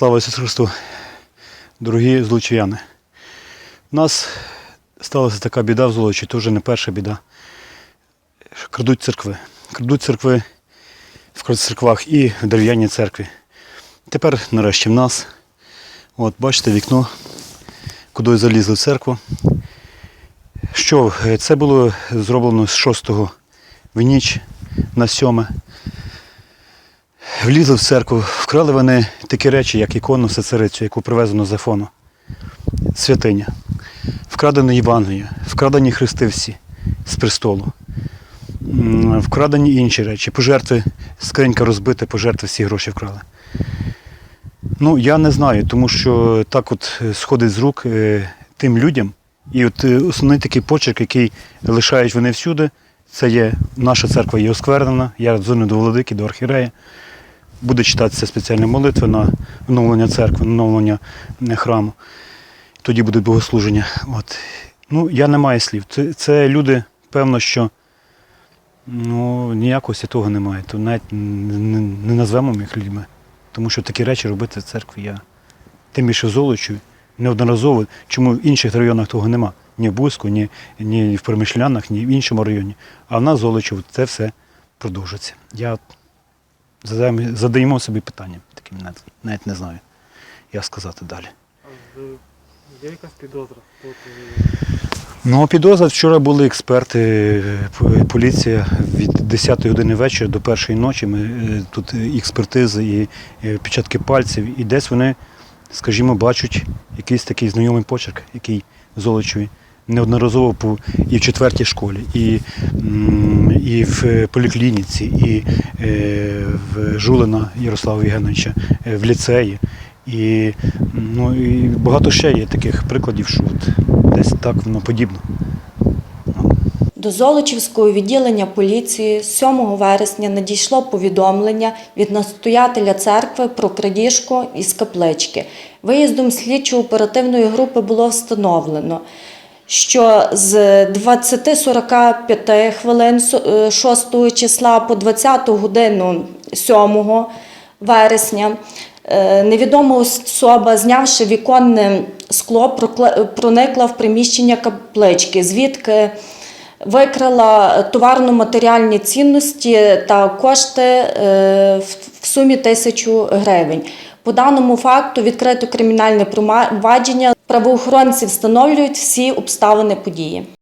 Слава Ісусу Христу, дорогі злочияни. У нас сталася така біда в Золочі, то вже не перша біда. Крадуть церкви. Крадуть церкви в церквах і в дерев'яній церкві. Тепер нарешті в нас. От, бачите, вікно, куди залізли в церкву. Що, е, це було зроблено з 6 в ніч на 7. Влізли в церкву, вкрали вони такі речі, як ікону Сецерицю, яку привезено з Афону. Святиня. Вкрадені Євангелія, вкрадені хрести всі з престолу. Вкрадені інші речі, пожертви, скринька розбита, пожертви всі гроші вкрали. Ну, я не знаю, тому що так от е, сходить з рук е, тим людям. І от е, основний такий почерк, який лишають вони всюди, це є наша церква є осквернена, я дзвоню до владики, до архірея. Буде читатися спеціальні молитви на оновлення церкви, на оновлення е, храму. Тоді будуть богослуження. От. Ну, я не маю слів. Це, це люди, певно, що ну, ніякого святого немає. То навіть не, не, назвемо їх людьми. Тому що такі речі робити в церкві я. Тим більше золочу, неодноразово. Чому в інших районах того нема? Ні в Бузьку, ні, ні в Перемишлянах, ні в іншому районі. А в нас золочу це все продовжується. Я задаємо, задаємо собі питання, таким навіть, навіть не знаю, як сказати далі. А є якась підозра? Ну, підозра вчора були експерти, е, поліція від 10 години вечора до першої ночі. Ми е, тут і експертизи, і е, відпечатки пальців, і десь вони, скажімо, бачать якийсь такий знайомий почерк, який золочевий. Неодноразово і в четвертій школі, і, і в е, поліклініці, і е, в Жулина Ярослава Євгеновича, е, в ліцеї. І, ну, і багато ще є таких прикладів, що от десь так воно подібно. До Золочівського відділення поліції 7 вересня надійшло повідомлення від настоятеля церкви про крадіжку із каплички. Виїздом слідчо-оперативної групи було встановлено, що з 20-45 хвилин е, 6 числа по 20 годину 7 вересня е, невідома особа, знявши віконне скло, проникла в приміщення каплички, звідки викрила товарно-матеріальні цінності та кошти е, в сумі тисячу гривень. По даному факту відкрито кримінальне провадження. Правоохоронці встановлюють всі обставини події.